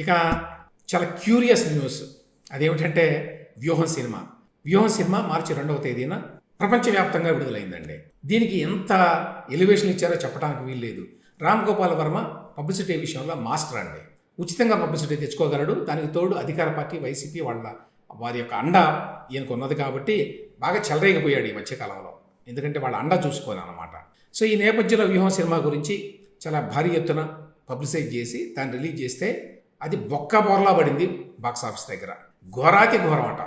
ఇక చాలా curious news. అదేమిటంటే వ్యూహం సినిమా. వ్యూహం సినిమా మార్చి రెండవ తేదీన ప్రపంచవ్యాప్తంగా విడుదలైందండి. దీనికి ఎంత ఎలివేషన్ ఇచ్చారో చెప్పడానికి వీల్లేదు. రామ్ గోపాల్ వర్మ పబ్లిసిటీ విషయంలో మాస్టర్ అండి. ఉచితంగా పబ్లిసిటీ తెచ్చుకోగలడు. దానికి తోడు అధికార పార్టీ వైసీపీ వాళ్ళ వారి యొక్క అండ ఈయనకు ఉన్నది కాబట్టి బాగా చెలరేగిపోయాడు ఈ మధ్యకాలంలో ఎందుకంటే వాళ్ళ అండ చూసుకోవాలి అనమాట సో ఈ నేపథ్యంలో వ్యూహం సినిమా గురించి చాలా భారీ ఎత్తున పబ్లిసైజ్ చేసి దాన్ని రిలీజ్ చేస్తే అది బొక్క బోర్లా పడింది బాక్స్ ఆఫీస్ దగ్గర. ఘోరాతి ఘోరమట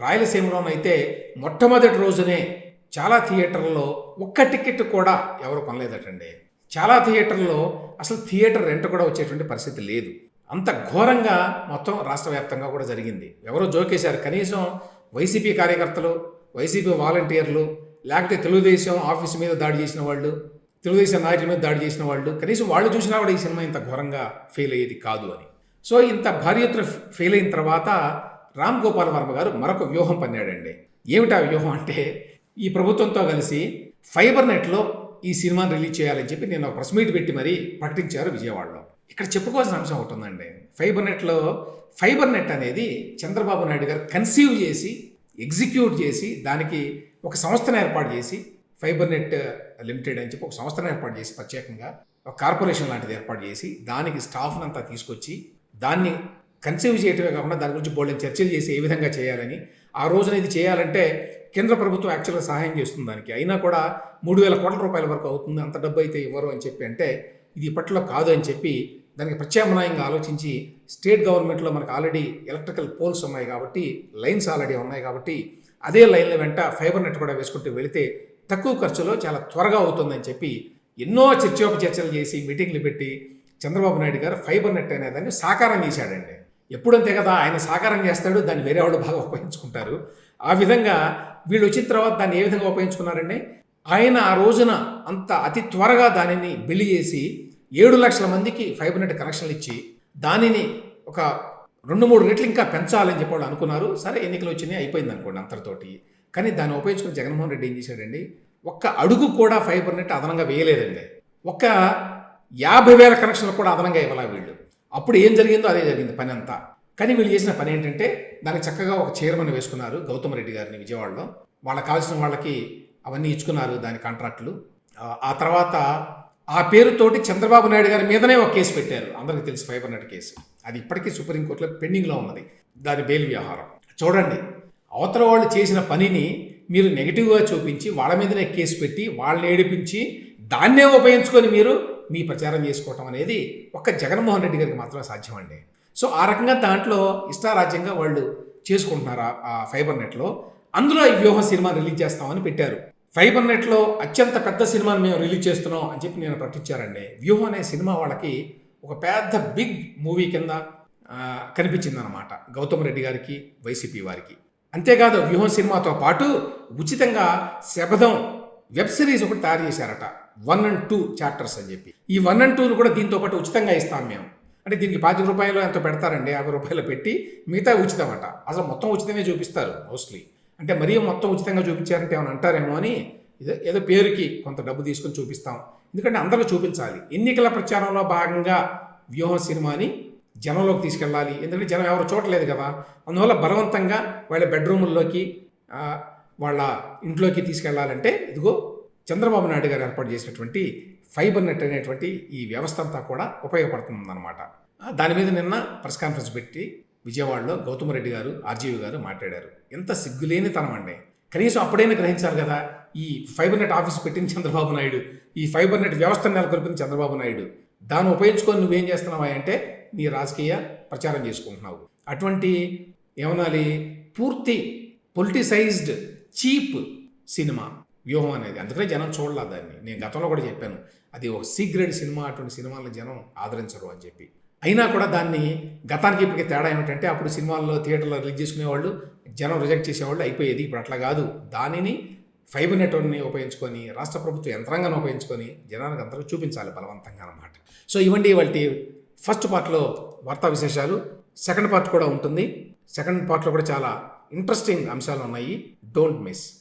రాయలసీమలోనైతే మొట్టమొదటి రోజునే చాలా థియేటర్లలో ఒక్క టికెట్ కూడా ఎవరు కొనలేదటండి. చాలా థియేటర్లో అసలు థియేటర్ రెంట్ కూడా వచ్చేటువంటి పరిస్థితి లేదు. అంత ఘోరంగా మొత్తం రాష్ట్ర వ్యాప్తంగా కూడా జరిగింది. ఎవరో జోకేశారు. కనీసం వైసీపీ కార్యకర్తలు వైసీపీ వాలంటీర్లు లేకపోతే తెలుగుదేశం ఆఫీస్ మీద దాడి చేసిన వాళ్ళు తెలుగుదేశం నాయకుల మీద దాడి చేసిన వాళ్ళు కనీసం వాళ్ళు చూసినా కూడా ఈ సినిమా ఇంత ఘోరంగా ఫెయిల్ అయ్యేది కాదు అని. సో ఇంత భారీ ఎత్తున ఫెయిల్ అయిన తర్వాత రామ్ గోపాల్ వర్మ గారు మరొక వ్యూహం పన్నాడండి. ఏమిటి ఆ వ్యూహం అంటే ఈ ప్రభుత్వంతో కలిసి ఫైబర్ నెట్లో ఈ సినిమాని రిలీజ్ చేయాలని చెప్పి నేను ఒక ప్రెస్ మీట్ పెట్టి మరీ ప్రకటించారు విజయవాడలో. ఇక్కడ చెప్పుకోవాల్సిన అంశం ఒకటి ఉందండి. ఫైబర్ నెట్లో ఫైబర్ నెట్ అనేది చంద్రబాబు నాయుడు గారు కన్సీవ్ చేసి ఎగ్జిక్యూట్ చేసి దానికి ఒక సంస్థను ఏర్పాటు చేసి ఫైబర్ నెట్ లిమిటెడ్ అని చెప్పి ఒక సంస్థను ఏర్పాటు చేసి ప్రత్యేకంగా ఒక కార్పొరేషన్ లాంటిది ఏర్పాటు చేసి దానికి స్టాఫ్నంతా తీసుకొచ్చి దాన్ని కన్సీవ్ చేయటమే కాకుండా దాని గురించి బోల్డెన్ చర్చలు చేసి ఏ విధంగా చేయాలని ఆ రోజున ఇది చేయాలంటే కేంద్ర ప్రభుత్వం యాక్చువల్గా సహాయం చేస్తుంది దానికి. అయినా కూడా మూడు వేల కోట్ల రూపాయల వరకు అవుతుంది అంత డబ్బు అయితే ఇవ్వరు అని చెప్పి అంటే ఇది ఇప్పట్లో కాదు అని చెప్పి దానికి ప్రత్యామ్నాయంగా ఆలోచించి స్టేట్ గవర్నమెంట్లో మనకు ఆల్రెడీ ఎలక్ట్రికల్ పోల్స్ ఉన్నాయి కాబట్టి లైన్స్ ఆల్రెడీ ఉన్నాయి కాబట్టి అదే లైన్ల వెంట ఫైబర్ నెట్ కూడా వేసుకుంటూ వెళితే తక్కువ ఖర్చులో చాలా త్వరగా అవుతుందని చెప్పి ఎన్నో చర్చోపచర్చలు చేసి మీటింగ్లు పెట్టి చంద్రబాబు నాయుడు గారు ఫైబర్ నెట్ అనే దాన్ని సాకారం చేశాడండి. ఎప్పుడంతే కదా ఆయన సాకారం చేస్తాడు దాన్ని వేరే వాళ్ళు బాగా ఉపయోగించుకుంటారు. ఆ విధంగా వీళ్ళు వచ్చిన తర్వాత దాన్ని ఏ విధంగా ఉపయోగించుకున్నారండి ఆయన ఆ రోజున అంత అతి త్వరగా దానిని బిల్లు చేసి ఏడు లక్షల మందికి ఫైబర్ నెట్ కనెక్షన్లు ఇచ్చి దానిని ఒక రెండు మూడు రెట్లు ఇంకా పెంచాలని చెప్పి వాళ్ళు అనుకున్నారు. సరే ఎన్నికలు వచ్చినాయి అయిపోయింది అనుకోండి అంతటితోటి. కానీ దాన్ని ఉపయోగించుకుని జగన్మోహన్ రెడ్డి ఏం చేశాడండి? ఒక్క అడుగు కూడా ఫైబర్ నెట్ అదనంగా వేయలేదండి. ఒక్క యాభై వేల కనెక్షన్లు కూడా అదనంగా ఇవ్వాలి వీళ్ళు? అప్పుడు ఏం జరిగిందో అదే జరిగింది పని అంతా కానీ వీళ్ళు చేసిన పని ఏంటంటే దానికి చక్కగా ఒక చైర్మన్ వేసుకున్నారు గౌతమ్ రెడ్డి గారిని విజయవాడలో. వాళ్ళకి కావాల్సిన వాళ్ళకి అవన్నీ ఇచ్చుకున్నారు దాని కాంట్రాక్టులు. ఆ- ఆ తర్వాత ఆ పేరుతోటి చంద్రబాబు నాయుడు గారి మీదనే ఒక కేసు పెట్టారు. అందరికీ తెలుసు ఫైబర్ నెట్ కేసు. అది ఇప్పటికీ సుప్రీంకోర్టులో పెండింగ్లో ఉన్నది. దాని బెయిల్ వ్యవహారం. చూడండి అవతల వాళ్ళు చేసిన పనిని మీరు నెగిటివ్గా చూపించి వాళ్ళ మీదనే కేసు పెట్టి వాళ్ళని ఏడిపించి దాన్నే ఉపయోగించుకొని మీరు మీ ప్రచారం చేసుకోవటం అనేది ఒక్క జగన్మోహన్ రెడ్డి గారికి మాత్రమే సాధ్యమండి. సో ఆ రకంగా దాంట్లో ఇష్టారాజ్యంగా వాళ్ళు చేసుకుంటున్నారు ఆ- ఫైబర్ నెట్లో అందులో ఈ వ్యూహం సినిమా రిలీజ్ చేస్తామని పెట్టారు. ఫైబర్ నెట్లో అత్యంత పెద్ద సినిమాని మేము రిలీజ్ చేస్తున్నాం అని చెప్పి నేను ప్రకటించారండి. వ్యూహం అనే సినిమా వాళ్ళకి ఒక పెద్ద బిగ్ మూవీ కింద కనిపించిందన్నమాట గౌతమ్ రెడ్డి గారికి వైసీపీ వారికి. అంతేకాదు వ్యూహం సినిమాతో పాటు ఉచితంగా శబదం వెబ్ సిరీస్ ఒకటి తయారు చేశారట. వన్ అండ్ టూ చాప్టర్స్ అని చెప్పి. ఈ వన్ అండ్ టూను కూడా దీంతో పాటు ఉచితంగా ఇస్తాం మేము. అంటే దీనికి పాతిక రూపాయలు ఎంతో పెడతారండి యాభై రూపాయలు పెట్టి మిగతా ఉచితం అట అసలు మొత్తం ఉచితమే చూపిస్తారు మోస్ట్లీ. అంటే మరీ మొత్తం ఉచితంగా చూపించారంటే ఏమైనా అంటారేమో అని ఏదో ఏదో పేరుకి కొంత డబ్బు తీసుకొని చూపిస్తాం. ఎందుకంటే అందరూ చూపించాలి. ఎన్నికల ప్రచారంలో భాగంగా వ్యూహం సినిమాని జనంలోకి తీసుకెళ్ళాలి. ఎందుకంటే జనం ఎవరు చూడలేదు కదా. అందువల్ల బలవంతంగా వాళ్ళ బెడ్రూముల్లోకి వాళ్ళ ఇంట్లోకి తీసుకెళ్ళాలంటే ఇదిగో చంద్రబాబు నాయుడు గారు ఏర్పాటు చేసినటువంటి ఫైబర్ నెట్ అనేటువంటి ఈ వ్యవస్థ అంతా కూడా ఉపయోగపడుతుందన్నమాట. దాని మీద నిన్న ప్రెస్ కాన్ఫరెన్స్ పెట్టి విజయవాడలో గౌతమ్ రెడ్డి గారు ఆర్జీవి గారు మాట్లాడారు. ఎంత సిగ్గులేని తనం అండి. కనీసం అప్పుడైనా గ్రహించాలి కదా ఈ ఫైబర్ నెట్ ఆఫీస్ పెట్టిన చంద్రబాబు నాయుడు ఈ ఫైబర్ నెట్ వ్యవస్థను నెలకొల్పిన చంద్రబాబు నాయుడు. దాన్ని ఉపయోగించుకొని నువ్వేం చేస్తున్నావా అంటే నీ రాజకీయ ప్రచారం చేసుకుంటున్నావు. అటువంటి ఏమనాలి? పూర్తి పొలిటిసైజ్డ్ చీప్ సినిమా. వ్యూహం అనేది. అందుకనే జనం చూడలే దాన్ని. నేను గతంలో కూడా చెప్పాను. అది ఒక సీక్రెట్ సినిమా అటువంటి సినిమాలను జనం ఆదరించరు అని చెప్పి. అయినా కూడా దాన్ని గతానికి ఇప్పటికి తేడా ఏమిటంటే అప్పుడు సినిమాల్లో థియేటర్లో రిలీజ్ చేసుకునేవాళ్ళు జనం రిజెక్ట్ చేసేవాళ్ళు అయిపోయేది. ఇప్పుడు అట్లా కాదు. దానిని ఫైబర్ నెట్వర్క్ని ఉపయోగించుకొని రాష్ట్ర ప్రభుత్వ యంత్రాంగాన్ని ఉపయోగించుకొని జనానికి అందరూ చూపించాలి బలవంతంగా అన్నమాట. సో ఇవండి వాటి ఫస్ట్ పార్ట్లో వార్తా విశేషాలు. సెకండ్ పార్ట్ కూడా ఉంటుంది. సెకండ్ పార్ట్లో కూడా చాలా ఇంట్రెస్టింగ్ అంశాలు ఉన్నాయి. Don't miss.